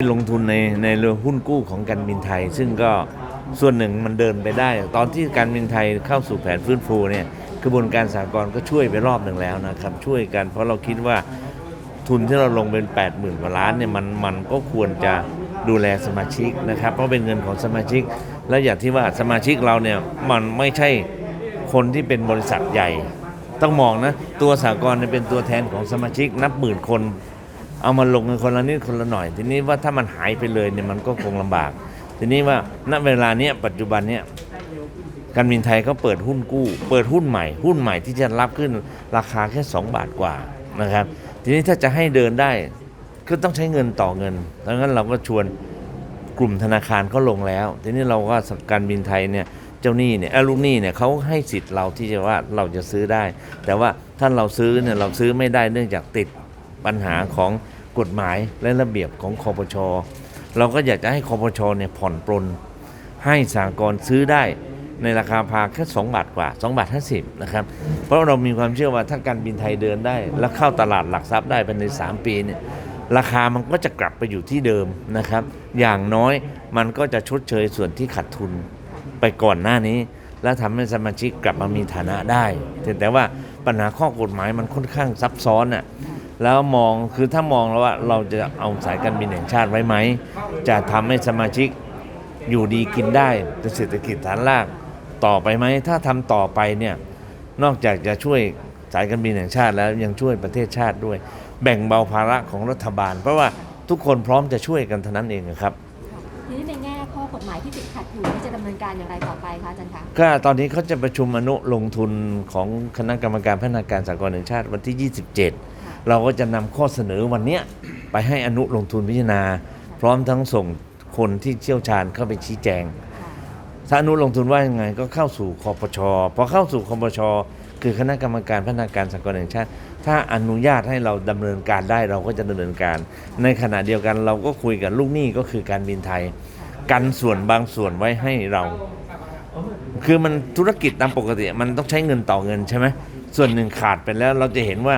ลงทุนในในเรือหุ้นกู้ของการบินไทย ซึ่งก็ส่วนหนึ่งมันเดินไปได้ ตอนที่การบินไทยเข้าสู่แผนฟื้นฟูเนี่ยกระบวนการสากลก็ช่วยไปรอบหนึ่งแล้วนะครับ ช่วยกันเพราะเราคิดว่าทุนที่เราลงเป็น 8 0,000กว่าล้านเนี่ยมันมันก็ควรจะดูแลสมาชิกนะครับ เพราะเป็นเงินของสมาชิก และอย่างที่ว่าสมาชิกเราเนี่ยมันไม่ใช่คนที่เป็นบริษัทใหญ่ ต้องมองนะตัวสากลเนี่ยเป็นตัวแทนของสมาชิกนับหมื่นคน เอามาลงกันคนละนิดคนละหน่อย ทีนี้ว่าถ้ามันหายไปเลยเนี่ยมันก็คงลำบาก ทีนี้ว่าณเวลาเนี้ยปัจจุบันเนี้ยการบินไทยเขาเปิดหุ้นกู้ เปิดหุ้นใหม่ หุ้นใหม่ที่จะรับขึ้นราคาแค่ 2 บาทกว่านะครับ ทีนี้ถ้าจะให้เดินได้ก็ต้องใช้เงินต่อเงินดังนั้นเราก็ชวนกลุ่มธนาคารเขาลงแล้ว ทีนี้เราก็การบินไทยเนี่ยเจ้าหนี้เนี่ยเอ้ยลูกหนี้เนี่ยเขาให้สิทธิ์เราที่จะว่าเราจะซื้อได้ แต่ว่าถ้าเราซื้อเนี่ยเราซื้อไม่ได้เนื่องจากติดปัญหาของ กฎหมายและระเบียบของคอปชเราก็อยากจะให้คอปชเนี่ยผ่อนปลนให้สากลซื้อได้ในราคาพาแค่ 2 บาทกว่า 2 บาท 50 นะครับ เพราะเรามีความเชื่อว่าถ้าการบินไทยเดินได้ แล้วเข้าตลาดหลักทรัพย์ได้ภายใน 3 ปีเนี่ยราคามันก็จะกลับไปอยู่ที่เดิมนะครับ อย่างน้อยมันก็จะชดเชยส่วนที่ขาดทุนไปก่อนหน้านี้ แล้วทำให้สมาชิกกลับมามีฐานะได้แต่แต่ว่าปัญหาข้อกฎหมายมันค่อนข้างซับซ้อนอะ แล้วมองคือถ้ามองแล้วว่าเราจะเอาสายการบินแห่งชาติไว้ไหม จะทำให้สมาชิกอยู่ดีกินได้เป็นเศรษฐกิจฐานรากต่อไปไหม ถ้าทำต่อไปเนี่ยนอกจากจะช่วยสายการบินแห่งชาติแล้วยังช่วยประเทศชาติด้วย แบ่งเบาภาระของรัฐบาล เพราะว่าทุกคนพร้อมจะช่วยกันเท่านั้นเองนะครับทีนี้ในแง่ข้อกฎหมายที่ติดขัดอยู่ที่จะดำเนินการอย่างไรต่อไปคะอาจารย์คะก็ตอนนี้เขาจะประชุมอนุลงทุนของคณะกรรมการพัฒนาการสากลแห่งชาติวันที่ 27 เราก็จะนำข้อเสนอวันเนี้ยไปให้อนุลงทุนพิจารณา พร้อมทั้งส่งคนที่เชี่ยวชาญเข้าไปชี้แจง ถ้าอนุลงทุนว่ายังไงก็เข้าสู่คอปชพอเข้าสู่คอปชคือคณะกรรมการพัฒนาการสากลแห่งชาติ ถ้าอนุญาตให้เราดำเนินการได้เราก็จะดำเนินการ ในขณะเดียวกันเราก็คุยกับลูกหนี้ก็คือการบินไทย กันส่วนบางส่วนไว้ให้เรา คือมันธุรกิจตามปกติมันต้องใช้เงินต่อเงินใช่ไหมส่วนหนึ่งขาดไปแล้วเราจะเห็นว่า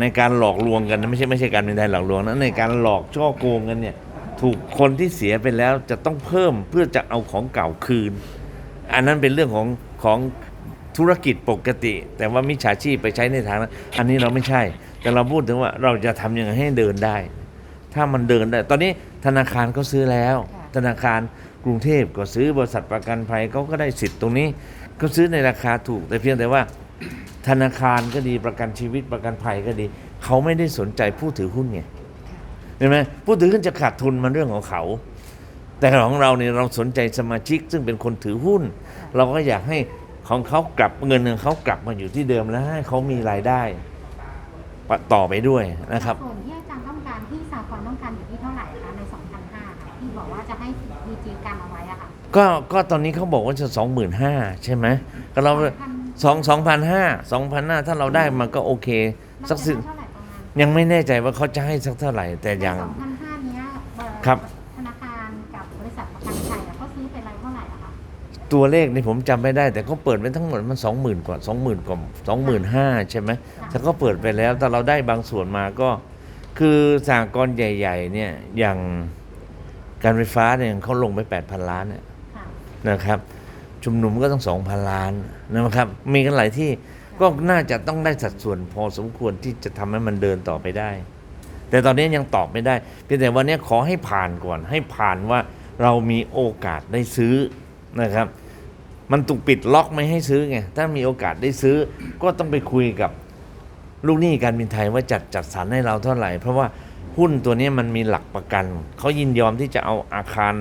ในการหลอกลวงกันนะไม่ใช่ไม่ใช่การเป็นไทยหลอกลวงนะในการหลอกช่อโกงกันเนี่ยถูกคนที่เสียไปแล้วจะต้องเพิ่มเพื่อจะเอาของเก่าคืน อันนั้นเป็นเรื่องของของธุรกิจปกติ แต่ว่ามิจฉาชีพไปใช้ในทางนั้นอันนี้เราไม่ใช่ แต่เราพูดถึงว่าเราจะทำยังไงให้เดินได้ ถ้ามันเดินได้ ตอนนี้ธนาคารก็ซื้อแล้วค่ะธนาคารกรุงเทพก็ซื้อบริษัทประกันภัยเขาก็ได้สิทธิ์ตรงนี้ ก็ซื้อในราคาถูกแต่เพียงแต่ว่า ธนาคารก็ดีประกันชีวิตประกันภัยก็ดี เขาไม่ได้สนใจผู้ถือหุ้นไงเห็นไหมผู้ถือหุ้นจะขาดทุนมันเรื่องของเขา แต่ของเราเนี่ยเราสนใจสมาชิกซึ่งเป็นคนถือหุ้น เราก็อยากให้ของเขากลับเงินของเขากลับมาอยู่ที่เดิมแล้วให้เขามีรายได้ต่อไปด้วยนะครับส่วนที่อาจารย์ต้องการที่สากลต้องการอยู่ที่เท่าไหร่คะใน2,500ที่บอกว่าจะให้ดีจีกันเอาไว้อะค่ะก็ก็ตอนนี้เขาบอกว่าจะสองหมื่นห้าใช่ไหมก็เรา สองสองพันห้าสองพันห้าถ้าเราได้มันก็โอเค สักสิน่าจะเท่าไหร่ประมาณยังไม่แน่ใจว่าเขาจะให้สักเท่าไหร่ แต่อย่าง2,500เนี้ยเอ่อครับ ธนาคารกับบริษัทประกันภัยอะเขาซื้อเป็นรายเท่าไหร่อะคะตัวเลขนี่ผมจำไม่ได้ แต่เขาเปิดไปทั้งหมดมันสองหมื่นกว่าสองหมื่นกว่าสองหมื่นห้าใช่ไหมถ้าเขาเปิดไปแล้วแต่เราได้บางส่วนมาก็ คือสหกรณ์ใหญ่ ๆ เนี่ยอย่างการไฟฟ้าเนี่ยเขาลงไปแปดพันล้านเนี่ย ค่ะนะครับ ชุมนุมก็ต้องสองพันล้านนะครับ มีกันหลายที่ก็น่าจะต้องได้สัดส่วนพอสมควรที่จะทำให้มันเดินต่อไปได้ แต่ตอนนี้ยังตอบไม่ได้เพียงแต่วันนี้ขอให้ผ่านก่อน ให้ผ่านว่าเรามีโอกาสได้ซื้อนะครับ มันถูกปิดล็อกไม่ให้ซื้อไงถ้ามีโอกาสได้ซื้อ ก็ต้องไปคุยกับลูกหนี้การบินไทยว่าจัดจัดสรรให้เราเท่าไหร่ เพราะว่าหุ้นตัวนี้มันมีหลักประกัน เขายินยอมที่จะเอาอาคาร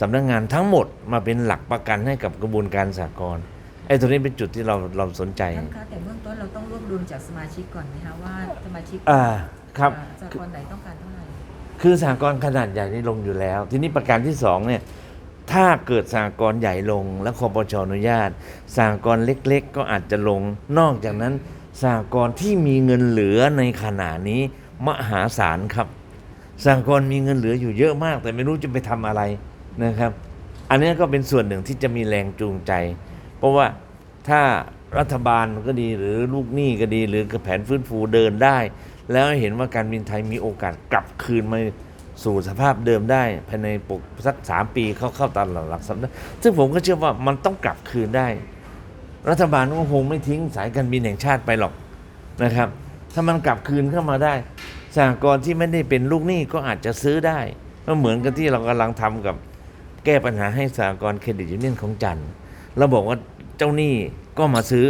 สำนักงานทั้งหมดมาเป็นหลักประกันให้กับกระบวนการสากลไอ้ตัวนี้เป็นจุดที่เราเราสนใจท่านคะแต่เบื้องต้นเราต้องรวบรวมจากสมาชิกก่อนไหมคะว่าสมาชิกอ่าครับอ่าสากลไหนต้องการเท่าไหร่คือสหกรณ์ขนาดใหญ่นี่ลงอยู่แล้ว ทีนี้ประการที่สองเนี่ยถ้าเกิดสหกรณ์ใหญ่ลงและคอปชอนุญาตสหกรณ์เล็ก ๆ ก็อาจจะลง นอกจากนั้นสหกรณ์ที่มีเงินเหลือในขณะนี้มหาศาลครับสหกรณ์มีเงินเหลืออยู่เยอะมาก แต่ไม่รู้จะไปทำอะไร นะครับ อันนี้ก็เป็นส่วนหนึ่งที่จะมีแรงจูงใจ เพราะว่าถ้ารัฐบาลก็ดีหรือลูกหนี้ก็ดี หรือแผนฟื้นฟูเดินได้ แล้วเห็นว่าการบินไทยมีโอกาสกลับคืนมาสู่สภาพเดิมได้ภายในปกสักสามปีเขาเข้าตลาดหลักทรัพย์ซึ่งผมก็เชื่อว่ามันต้องกลับคืนได้ รัฐบาลก็คงไม่ทิ้งสายการบินแห่งชาติไปหรอกนะครับ ถ้ามันกลับคืนเข้ามาได้สหกรณ์ที่ไม่ได้เป็นลูกหนี้ก็อาจจะซื้อได้ก็เหมือนกับที่เรากำลังทำกับ แก้ปัญหาให้สหกรณ์เครดิตยูเนียนของจันทร์เราบอกว่าเจ้าหนี้ก็มาซื้อ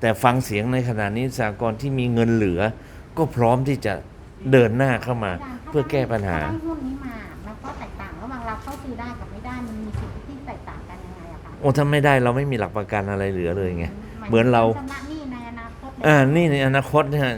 แต่ฟังเสียงในขณะนี้สหกรณ์ที่มีเงินเหลือ ก็พร้อมที่จะเดินหน้าเข้ามา เพื่อแก้ปัญหาถ้ได้หุ้นนี้มาแล้วก็แตกต่างระหว่างเราเข้าซื้อได้กับไม่ได้มันมีสิทธิที่แตกต่างกันยังไงอะคะโอ้ถ้าไม่ได้เราไม่มีหลักประกันอะไรเหลือเลยไง เหมือนเรา ชำระหนี้ในอนาคตอ่านี่ในอนาคตเนี่ย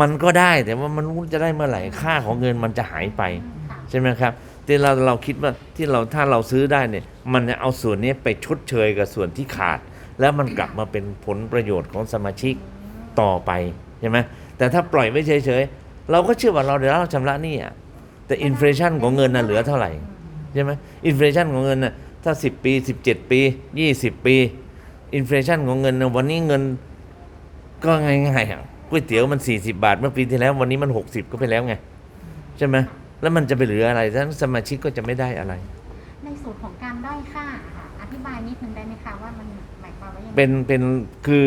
มันก็ได้แต่ว่ามันรู้จะได้เมื่อไหร่ค่าของเงินมันจะหายไปค่ะ ใช่ไหมครับ แต่เราเราคิดว่าที่เราถ้าเราซื้อได้เนี่ย มันจะเอาส่วนนี้ไปชดเชยกับส่วนที่ขาด แล้วมันกลับมาเป็นผลประโยชน์ของสมาชิกต่อไปใช่ไหมแต่ถ้าปล่อยไว้เฉยๆเราก็เชื่อว่าเราเดี๋ยวเราชำระหนี้อะแต่อินฟลชันของเงินน่ะเหลือเท่าไหร่ใช่ไหมอินฟลชันของเงินน่ะถ้า 10 ปี 17 ปี 20 ปี อินฟลชันของเงินวันนี้เงินก็ง่ายๆก๋วยเตี๋ยวมัน 40 บาท เมื่อปีที่แล้ววันนี้มัน 60 ก็ไปแล้วไง ใช่ไหม แล้วมันจะไปเหลืออะไรทั้งสมาชิกก็จะไม่ได้อะไร ในส่วนของการด้อยค่าอะค่ะอธิบายนิดนึงได้ไหมคะว่ามันหมายความว่ายังไงเป็นเป็นคือ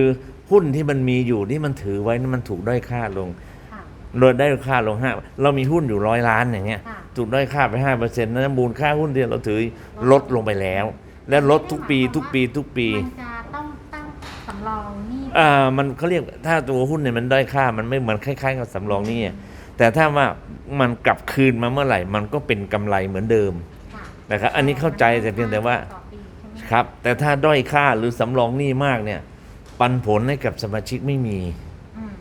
หุ้นที่มันมีอยู่ที่มันถือไว้นี่มันถูกด้อยค่าลงค่ะโดยได้อยค่าลงห้าเรามีหุ้นอยู่ร้อยล้านอย่างเงี้ย ค่ะถูกด้อยค่าไปห้าเปอร์เซ็นต์นั้นมูลค่าหุ้นที่เราถือลดลงไปแล้ว และลดทุกปีทุกปีทุกปีมันจะต้องตั้งสำรองหนี้อ่ามันเขาเรียกถ้าตัวหุ้นเนี่ยมันด้อยค่ามันไม่เหมือนคล้ายๆ กับสำรองหนี่ แต่ถ้าว่ามันกลับคืนมาเมื่อไหร่ มันก็เป็นกำไรเหมือนเดิมค่ะนะครับอันนี้เข้าใจแต่เพียงแต่ว่าต่อปีใช่ไหมครับ แต่ถ้าด้อยค่าหรือสำรองหนี้มากเนี่ย ปันผลให้กับสมาชิกไม่มีอืม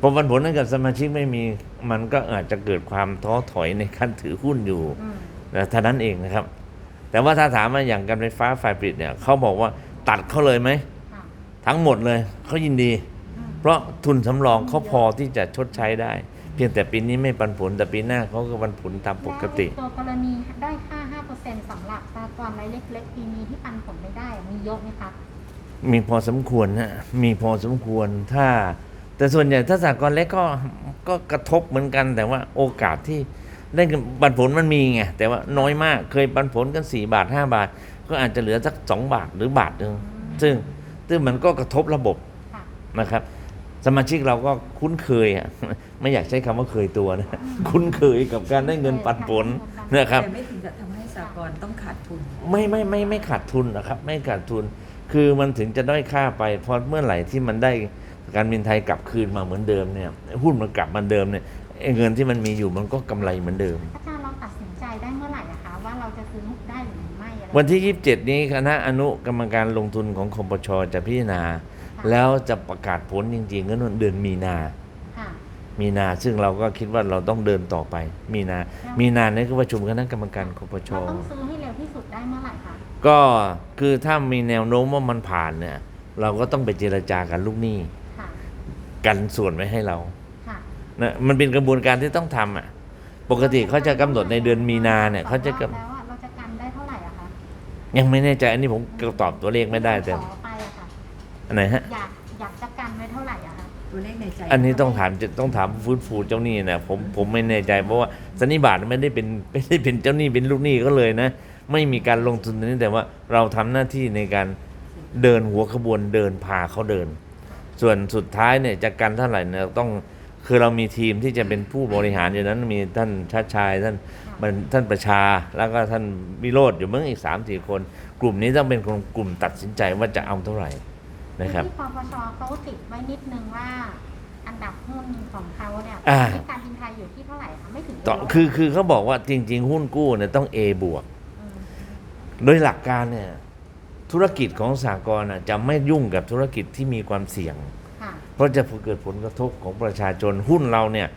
พอปันผลให้กับสมาชิกไม่มี มันก็อาจจะเกิดความท้อถอยในการถือหุ้นอยู่อืมนะเท่านั้นเองนะครับ แต่ว่าถ้าถามมาอย่างการไฟฟ้าฝ่ายผลิตเนี่ยเขาบอกว่าตัดเขาเลยไหมค่ะทั้งหมดเลยเขายินดีอืมเพราะทุนสำรองเขาพอที่จะชดใช้ได้เพียงแต่ปีนี้ไม่ปันผลแต่ปีหน้าเขาก็ปันผลตามปกติแล้วไอ้ตัวกรณีได้ค่า 5%สำหรับสหกรณ์รายเล็กๆปีนี้ที่ปันผลไม่ได้มีเยอะไหมคะมีพอสมควรนะมีพอสมควรถ้า แต่ส่วนใหญ่ถ้าสากลเล็กก็ก็กระทบเหมือนกัน แต่ว่าโอกาสที่ได้เงินปันผลมันมีไงแต่ว่าน้อยมากเคยปันผลกัน 4 บาท 5 บาท ก็อาจจะเหลือสัก 2 บาทหรือบาทหนึ่งซึ่งซึ่งมันก็กระทบระบบค่ะนะครับ สมาชิกเราก็คุ้นเคยอะไม่อยากใช้คำว่าเคยตัวนะคุ้นเคยกับการได้เงินปันผลนะครับ แต่ไม่ถึงกับทำให้สากลต้องขาดทุน ไม่ไม่ไม่ไม่ขาดทุนนะครับ ไม่ขาดทุน คือมันถึงจะด้อยค่าไปเพราะเมื่อไหร่ที่มันได้การบินไทยกลับคืนมาเหมือนเดิมเนี่ยหุ้นมันกลับมาเดิมเนี่ยไอ้เงินที่มันมีอยู่มันก็กำไรเหมือนเดิม อาจารย์เราตัดสินใจได้เมื่อไหร่อะคะว่าเราจะซื้อได้หรือไม่อะไรวันที่ 27 นี้คณะอนุกรรมการลงทุนของคมปชจะพิจารณา แล้วจะประกาศผลจริงๆก็เดือนมีนาค่ะมีนาซึ่งเราก็คิดว่าเราต้องเดินต่อไป มีนา มีนาเนี่ยคือประชุมคณะกรรมการคมปชเราต้องซื้อให้เร็วที่สุดได้เมื่อไหร่คะก็คือถ้ามีแนวโน้มว่ามันผ่านเนี่ย เราก็ต้องไปเจรจากันลูกหนี้ค่ะกันส่วนไว้ให้เราค่ะนะมันเป็นกระบวนการที่ต้องทำอะ ปกติเขาจะกำหนดในเดือนมีนาเนี่ยเขาจะกำแล้วอะเราจะกันได้เท่าไหร่อะคะยังไม่แน่ใจอันนี้ผมตอบตัวเลขไม่ได้แต่ข อไปอะค่ะอันไหนฮะ อยากอยากจะกันไว้เท่าไหร่อะคะตัวเลขในใจอันนี้ต้องถามต้องถามฟื้นฟูเจ้าหนี้นะผมผมไม่แน่ใจเพราะว่าสันนิบาตไม่ได้เป็นไม่ได้เป็นเจ้าหนี้เป็นลูกหนี้ก็เลยนะ ไม่มีการลงทุนตรงนี้แต่ว่าเราทำหน้าที่ในการเดินหัวขบวนเดินพาเขาเดิน ส่วนสุดท้ายเนี่ยจะกันเท่าไหร่เนี่ยต้องคือเรามีทีมที่จะเป็นผู้บริหารอยู่นั้นมีท่านชาติชายท่านมันท่านประชาแล้วก็ท่านวิโรธอยู่เมื่ออีกสามสี่คน กลุ่มนี้ต้องเป็นคนกลุ่มตัดสินใจว่าจะเอาเท่าไหร่ นะครับที่ปปชเขาติดไว้นิดนึงว่า อันดับหุ้นของเขาเนี่ยอ่า ที่การบินไทยอยู่ที่เท่าไหร่คะไม่ถึงต่อร้ยคือคือเขาบอกว่าจริง ๆ หุ้นกู้เนี่ยต้อง A บวกมโดยหลักการเนี่ยธุรกิจของสากลน่ะจะไม่ยุ่งกับธุรกิจที่มีความเสี่ยง ค่ะเพราะจะเกิดผลกระทบของประชาชนหุ้นเราเนี่ย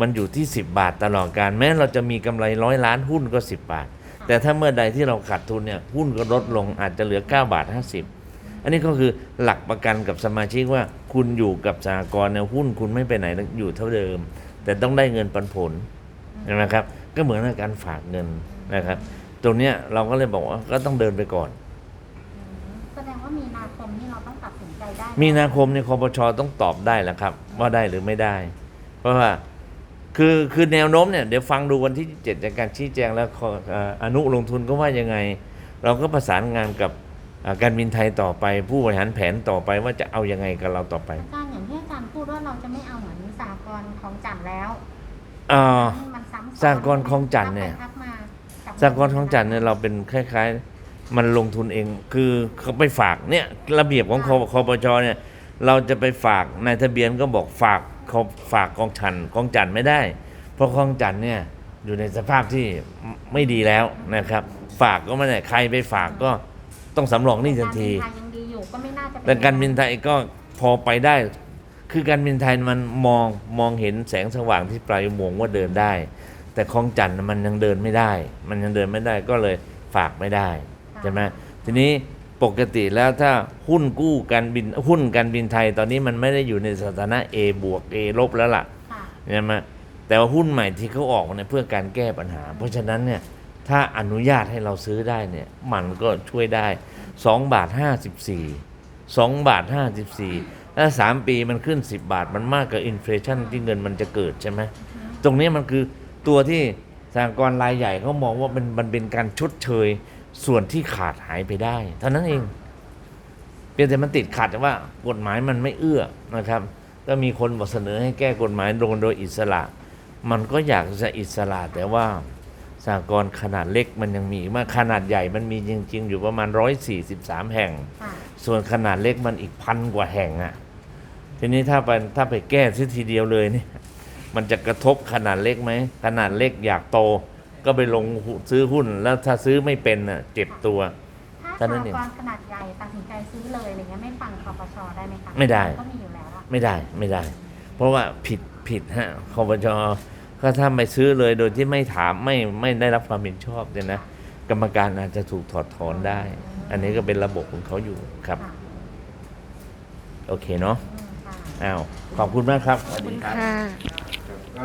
มันอยู่ที่ 10 บาทตลอดการ แม้เราจะมีกำไรร้อยล้านหุ้นก็ 10 บาท แต่ถ้าเมื่อใดที่เราขาดทุนเนี่ยหุ้นก็ลดลงอาจจะเหลือ 9 บาท 50 อันนี้ก็คือหลักประกันกับสมาชิกว่า คุณอยู่กับสากลเนี่ยหุ้นคุณไม่ไปไหนอยู่เท่าเดิม แต่ต้องได้เงินปันผลนะครับ ก็เหมือนกับการฝากเงินนะครับ ตรงเนี้ยเราก็เลยบอกว่าก็ต้องเดินไปก่อนอืมแสดงว่ามีนาคมนี่เราต้องตัดสินใจได้มีนาคมในยคอปชต้องตอบได้แหละครับ ว่าได้หรือไม่ได้ เพราะว่าคือคือแนวโน้มเนี่ยเดี๋ยวฟังดูวันที่7จากการชี้แจงแล้วขอเอ่ออนุลงทุนก็ว่ายังไง เราก็ประสานงานกับอ่า การบินไทยต่อไปผู้บริหารแผนต่อไปว่าจะเอายังไงกับเราต่อไปอาจารย์อย่างที่อาจารย์พูดว่าเราจะไม่เอาเหมือนสากลของจันทร์แล้วอ่ามันซ้ำซ้อนสหกรณ์คลองจันทร์เนี่ยทักไปทักมากับสากลท้องจันทร์เนี่ยเราเป็นคล้าย ๆ มันลงทุนเองคือเขาไปฝากเนี่ยระเบียบของคคปชเนี่ยเราจะไปฝากนายทะเบียนก็บอกฝากเขาฝากกองชันกองจันทร์ไม่ได้ เพราะกองจันทร์เนี่ยอยู่ในสภาพที่ไม่ดีแล้วนะครับ ฝากก็ไม่ได้ใครไปฝากก็ ต้องสำรองหนี่ทันที การบินไทยยังดีอยู่ก็ไม่น่าจะเป็แต่การบินไทยก็พอไปได้ คือการบินไทยมันมองมองเห็นแสงสว่างที่ปลายอุโมงค์ว่าเดินได้ แต่คลองจันทร์น่ะมันยังเดินไม่ได้ มันยังเดินไม่ได้ก็เลยฝากไม่ได้ใช่ไหมทีนี้ปกติแล้วถ้าหุ้นกู้การบินหุ้นการบินไทยตอนนี้มันไม่ได้อยู่ในสถานะ A บวก A ลบแล้วล่ะ ค่ะ ใช่ไหมแต่ว่าหุ้นใหม่ที่เขาออกมาเนี่ยเพื่อการแก้ปัญหา เพราะฉะนั้นเนี่ย ถ้าอนุญาตให้เราซื้อได้เนี่ยมันก็ช่วยได้2บาท54 2บาท54ถ้า3ปีมันขึ้น10บบาทมันมากกว่าอินฟลชันที่เงินมันจะเกิดใช่ไหมตรงนี้มันคือตัวที่สหกรณ์รายใหญ่เขามองว่ามันมันเป็นการชดเชยส่วนที่ขาดหายไปได้เท่านั้นเองเพียงแต่มันติดขัดว่ากฎหมายมันไม่เอื้อนะครับ ก็มีคนบอกเสนอให้แก้กฎหมายโดนโดยอิสระ มันก็อยากจะอิสระแต่ว่า สหกรณ์ขนาดเล็กมันยังมีอีกมากขนาดใหญ่มันมีจริง ๆ อยู่ประมาณ 143 แห่ง ค่ะส่วนขนาดเล็กมันอีกพันกว่าแห่งอะ่ะ ทีนี้ถ้าไปถ้าไปแก้ซะทีเดียวเลยเนี่ยมันจะกระทบขนาดเล็กไหมขนาดเล็กอยากโต ก็ไปลงหุ้นซื้อหุ้นแล้วถ้าซื้อไม่เป็นน่ะเจ็บตัว ถ้าเท่านั้นสาเองกรณ์ขนาดใหญ่ตัดสินใจซื้อเลยอะไรเงี้ยไม่ฟังคอปชได้ไหมคะไม่ได้ ก็มีอยู่แล้วอะ ไม่ได้ไม่ได้ เพราะว่าผิดผิดฮะคอปจ ก็ถ้าไม่ซื้อเลยโดยที่ไม่ถามไม่ไม่ได้รับความเห็นชอบเนี่ยนะกรรมการอาจจะถูกถอดถอนได้ อันนี้ก็เป็นระบบของเขาอยู่ครับค่ะโอเคเนาะอืมค่ะอ้าวขอบคุณมากครับสวัสดีครับ ค่ะ